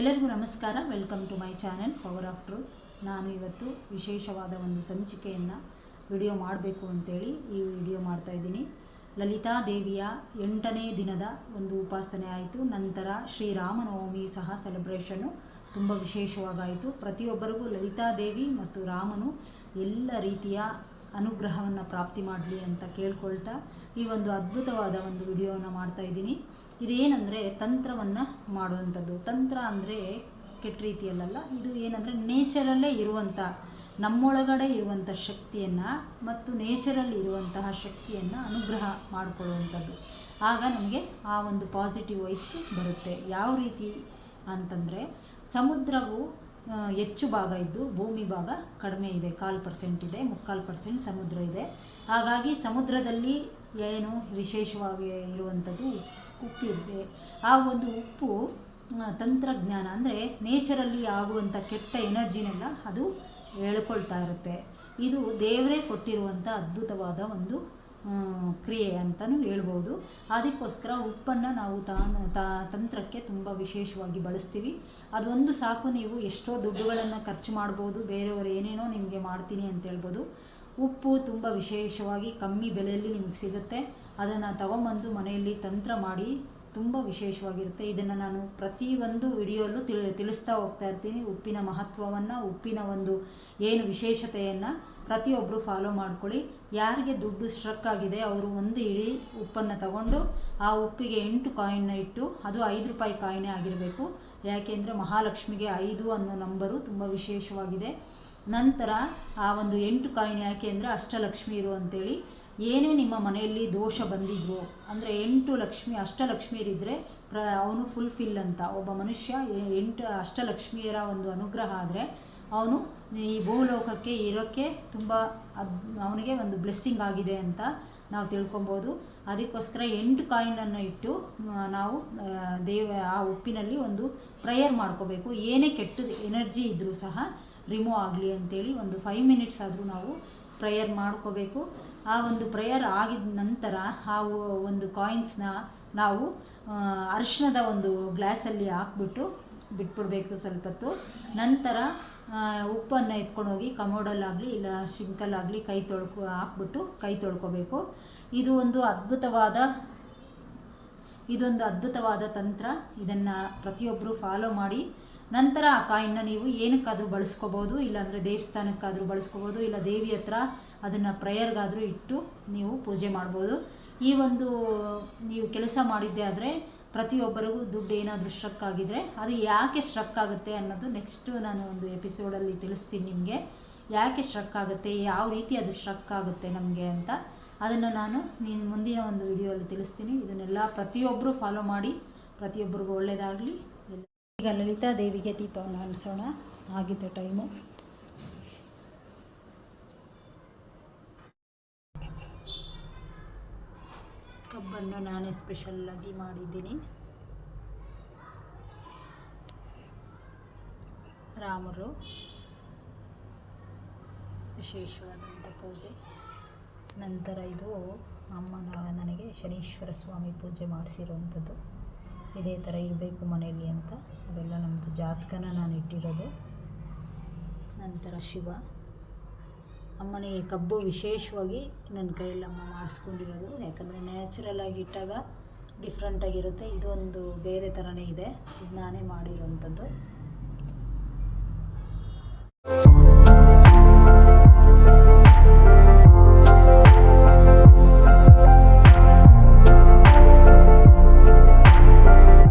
ಎಲ್ಲರಿಗೂ ನಮಸ್ಕಾರ. Welcome to my channel power of truth ನಾನು ಇವತ್ತು ವಿಶೇಷವಾದ ಒಂದು ಸಂಚಿಕೆಯನ್ನು ವಿಡಿಯೋ ಮಾಡಬೇಕು ಅಂತೇಳಿ ಈ ವಿಡಿಯೋ ಮಾಡ್ತಾ ಇದ್ದೀನಿ. ಲಲಿತಾ ದೇವಿಯ ಎಂಟನೇ ದಿನದ ಒಂದು ಉಪಾಸನೆ ಆಯಿತು. ನಂತರ ಶ್ರೀರಾಮನವಮಿ ಸಹ ಸೆಲೆಬ್ರೇಷನ್ನು ತುಂಬ ವಿಶೇಷವಾಗಾಯಿತು. ಪ್ರತಿಯೊಬ್ಬರಿಗೂ ಲಲಿತಾ ದೇವಿ ಮತ್ತು ರಾಮನು ಎಲ್ಲ ರೀತಿಯ ಅನುಗ್ರಹವನ್ನು ಪ್ರಾಪ್ತಿ ಮಾಡಲಿ ಅಂತ ಕೇಳ್ಕೊಳ್ತಾ ಈ ಒಂದು ಅದ್ಭುತವಾದ ಒಂದು ವಿಡಿಯೋವನ್ನು ಮಾಡ್ತಾ ಇದ್ದೀನಿ. ಇದೇನೆಂದರೆ ತಂತ್ರವನ್ನು ಮಾಡುವಂಥದ್ದು. ತಂತ್ರ ಅಂದರೆ ಕೆಟ್ಟ ರೀತಿಯಲ್ಲ ಇದು ಏನಂದರೆ ನೇಚರಲ್ಲೇ ಇರುವಂಥ, ನಮ್ಮೊಳಗಡೆ ಇರುವಂಥ ಶಕ್ತಿಯನ್ನು ಮತ್ತು ನೇಚರಲ್ಲಿ ಇರುವಂತಹ ಶಕ್ತಿಯನ್ನು ಅನುಗ್ರಹ ಮಾಡಿಕೊಳ್ಳುವಂಥದ್ದು. ಆಗ ನಮಗೆ ಆ ಒಂದು ಪಾಸಿಟಿವ್ ವೈಬ್ಸ್ ಬರುತ್ತೆ. ಯಾವ ರೀತಿ ಅಂತಂದರೆ ಸಮುದ್ರವು ಹೆಚ್ಚು ಭಾಗ ಇದ್ದು ಭೂಮಿ ಭಾಗ ಕಡಿಮೆ ಇದೆ, ಕಾಲು ಪರ್ಸೆಂಟ್ ಇದೆ, ಮುಕ್ಕಾಲು ಪರ್ಸೆಂಟ್ ಸಮುದ್ರ ಇದೆ. ಹಾಗಾಗಿ ಸಮುದ್ರದಲ್ಲಿ ಏನು ವಿಶೇಷವಾಗಿ ಇರುವಂಥದ್ದು ಉಪ್ಪಿರುತ್ತೆ ಆ ಒಂದು ಉಪ್ಪು ತಂತ್ರಜ್ಞಾನ ಅಂದರೆ ನೇಚರಲ್ಲಿ ಆಗುವಂಥ ಕೆಟ್ಟ ಎನರ್ಜಿನೆಲ್ಲ ಅದು ಹೇಳ್ಕೊಳ್ತಾ ಇರುತ್ತೆ. ಇದು ದೇವರೇ ಕೊಟ್ಟಿರುವಂಥ ಅದ್ಭುತವಾದ ಒಂದು ಕ್ರಿಯೆ ಅಂತಲೂ ಹೇಳ್ಬೋದು. ಅದಕ್ಕೋಸ್ಕರ ಉಪ್ಪನ್ನು ನಾವು ತಾನು ತಾ, ತಂತ್ರಕ್ಕೆ ತುಂಬ ವಿಶೇಷವಾಗಿ ಬಳಸ್ತೀವಿ. ಅದೊಂದು ಸಾಕು, ನೀವು ಎಷ್ಟೋ ದುಡ್ಡುಗಳನ್ನು ಖರ್ಚು ಮಾಡ್ಬೋದು, ಬೇರೆಯವರು ಏನೇನೋ ನಿಮಗೆ ಮಾಡ್ತೀನಿ ಅಂತ ಹೇಳ್ಬೋದು. ಉಪ್ಪು ತುಂಬ ವಿಶೇಷವಾಗಿ ಕಮ್ಮಿ ಬೆಲೆಯಲ್ಲಿ ನಿಮಗೆ ಸಿಗುತ್ತೆ. ಅದನ್ನು ತಗೊಂಬಂದು ಮನೆಯಲ್ಲಿ ತಂತ್ರ ಮಾಡಿ ತುಂಬ ವಿಶೇಷವಾಗಿರುತ್ತೆ. ಇದನ್ನು ನಾನು ಪ್ರತಿಯೊಂದು ವಿಡಿಯೋಲ್ಲೂ ತಿಳಿ, ತಿಳಿಸ್ತಾ ಹೋಗ್ತಾ ಇರ್ತೀನಿ. ಉಪ್ಪಿನ ಮಹತ್ವವನ್ನು, ಉಪ್ಪಿನ ಒಂದು ಏನು ವಿಶೇಷತೆಯನ್ನು ಪ್ರತಿಯೊಬ್ಬರು ಫಾಲೋ ಮಾಡ್ಕೊಳ್ಳಿ. ಯಾರಿಗೆ ದುಡ್ಡು ಸ್ಟ್ರಕ್ ಆಗಿದೆ ಅವರು ಒಂದು ಇಳಿ ಉಪ್ಪನ್ನು ತಗೊಂಡು ಆ ಉಪ್ಪಿಗೆ ಎಂಟು ಕಾಯಿನ್ನ ಇಟ್ಟು ಅದು ಐದು ರೂಪಾಯಿ ಕಾಯಿನೇ ಆಗಿರಬೇಕು. ಯಾಕೆಂದರೆ ಮಹಾಲಕ್ಷ್ಮಿಗೆ ಐದು ಅನ್ನೋ ನಂಬರು ತುಂಬ ವಿಶೇಷವಾಗಿದೆ. ನಂತರ ಆ ಒಂದು ಎಂಟು ಕಾಯಿನ್ ಯಾಕೆ ಅಂದರೆ ಅಷ್ಟಲಕ್ಷ್ಮಿ ಇರು ಅಂತೇಳಿ. ಏನೇ ನಿಮ್ಮ ಮನೆಯಲ್ಲಿ ದೋಷ ಬಂದಿದ್ರು, ಅಂದರೆ ಎಂಟು ಲಕ್ಷ್ಮಿ ಅಷ್ಟಲಕ್ಷ್ಮಿಯರಿದ್ದರೆ ಪ್ರ ಅವನು ಫುಲ್ಫಿಲ್ ಅಂತ. ಒಬ್ಬ ಮನುಷ್ಯ ಎಂಟು ಅಷ್ಟಲಕ್ಷ್ಮಿಯರ ಒಂದು ಅನುಗ್ರಹ ಆದರೆ ಅವನು, ಈ ಭೂಲೋಕಕ್ಕೆ ಇರೋಕ್ಕೆ ತುಂಬ ಅವನಿಗೆ ಒಂದು ಬ್ಲೆಸ್ಸಿಂಗ್ ಆಗಿದೆ ಅಂತ ನಾವು ತಿಳ್ಕೊಬೋದು. ಅದಕ್ಕೋಸ್ಕರ ಎಂಟು ಕಾಯಿನನ್ನು ಇಟ್ಟು ನಾವು ದೇವ, ಆ ಉಪ್ಪಿನಲ್ಲಿ ಒಂದು ಪ್ರೇಯರ್ ಮಾಡ್ಕೋಬೇಕು. ಏನೇ ಕೆಟ್ಟ ಎನರ್ಜಿ ಇದ್ದರೂ ಸಹ ರಿಮೂವ್ ಆಗಲಿ ಅಂತೇಳಿ ಒಂದು ಫೈವ್ ಮಿನಿಟ್ಸ್ ಆದರೂ ನಾವು ಪ್ರೇಯರ್ ಮಾಡ್ಕೋಬೇಕು. ಆ ಒಂದು ಪ್ರೇಯರ್ ಆಗಿದ ನಂತರ ಆ ಒಂದು ಕಾಯಿನ್ಸ್ನ ನಾವು ಅರ್ಶನದ ಒಂದು ಗ್ಲಾಸಲ್ಲಿ ಹಾಕ್ಬಿಟ್ಟು ಬಿಟ್ಬಿಡ್ಬೇಕು ಸ್ವಲ್ಪ ಹೊತ್ತು. ನಂತರ ಉಪ್ಪನ್ನು ಎತ್ಕೊಂಡು ಹೋಗಿ ಕಮೋಡಲ್ಲಾಗಲಿ ಇಲ್ಲ ಶಿಂಕಲ್ಲಾಗಲಿ ಕೈ ತೊಳ್ಕೊ ಹಾಕ್ಬಿಟ್ಟು ಕೈ ತೊಳ್ಕೊಬೇಕು. ಇದು ಒಂದು ಅದ್ಭುತವಾದ, ಇದೊಂದು ಅದ್ಭುತವಾದ ತಂತ್ರ. ಇದನ್ನು ಪ್ರತಿಯೊಬ್ಬರು ಫಾಲೋ ಮಾಡಿ ನಂತರ ಆ ಕಾಯಿನ ನೀವು ಏನಕ್ಕಾದರೂ ಬಳಸ್ಕೋಬೋದು, ಇಲ್ಲಾಂದರೆ ದೇವಸ್ಥಾನಕ್ಕಾದರೂ ಬಳಸ್ಕೋಬೋದು, ಇಲ್ಲ ದೇವಿ ಹತ್ರ ಅದನ್ನು ಪ್ರೇಯರ್ಗಾದರೂ ಇಟ್ಟು ನೀವು ಪೂಜೆ ಮಾಡ್ಬೋದು. ಈ ಒಂದು ನೀವು ಕೆಲಸ ಮಾಡಿದ್ದೆ ಆದರೆ ಪ್ರತಿಯೊಬ್ಬರಿಗೂ ದುಡ್ಡು ಏನಾದರೂ ಸ್ಟ್ರಕ್ ಆಗಿದ್ರೆ ಅದು ಯಾಕೆ ಸ್ಟ್ರಕ್ ಆಗುತ್ತೆ ಅನ್ನೋದು ನೆಕ್ಸ್ಟು ನಾನು ಒಂದು ಎಪಿಸೋಡಲ್ಲಿ ತಿಳಿಸ್ತೀನಿ ನಿಮಗೆ. ಯಾಕೆ ಸ್ಟ್ರಕ್ ಆಗುತ್ತೆ, ಯಾವ ರೀತಿ ಅದು ಸ್ಟ್ರಕ್ ಆಗುತ್ತೆ ನಮಗೆ ಅಂತ. ಅದನ್ನು ನಾನು ನಿನ್ನ ಮುಂದಿನ ಒಂದು ವಿಡಿಯೋಲ್ಲಿ ತಿಳಿಸ್ತೀನಿ. ಇದನ್ನೆಲ್ಲ ಪ್ರತಿಯೊಬ್ಬರು ಫಾಲೋ ಮಾಡಿ ಪ್ರತಿಯೊಬ್ಬರಿಗೂ ಒಳ್ಳೆಯದಾಗಲಿ ಈಗ ಲಲಿತಾ ದೇವಿಗೆ ದೀಪವನ್ನು ಅನಿಸೋಣ ಆಗಿದ್ದ ಟೈಮು ಕಬ್ಬನ್ನು ನಾನೇ ಸ್ಪೆಷಲ್ಲಾಗಿ ಮಾಡಿದ್ದೀನಿ. ರಾಮರು. ವಿಶೇಷವಾದಂಥ ಪೂಜೆ. ನಂತರ ಇದು ಅಮ್ಮನ ನನಗೆ ಶನೀಶ್ವರ ಸ್ವಾಮಿ ಪೂಜೆ ಮಾಡಿಸಿರುವಂಥದ್ದು ಇದೇ ಥರ ಇರಬೇಕು ಮನೆಯಲ್ಲಿ ಅಂತ. ಅದೆಲ್ಲ ನಮ್ಮದು ಜಾತಕನ ನಾನು ಇಟ್ಟಿರೋದು. ನಂತರ ಶಿವ. ಅಮ್ಮನಿಗೆ ಕಬ್ಬು ವಿಶೇಷವಾಗಿ ನನ್ನ ಕೈಯಲ್ಲಿ ಅಮ್ಮ ಮಾಡಿಸ್ಕೊಂಡಿರೋದು. ಯಾಕಂದರೆ ನ್ಯಾಚುರಲ್ ಆಗಿ ಇಟ್ಟಾಗ ಡಿಫ್ರೆಂಟಾಗಿರುತ್ತೆ ಇದೊಂದು ಬೇರೆ ಥರನೇ ಇದೆ. ಇದು ನಾನೇ ಮಾಡಿರೋವಂಥದ್ದು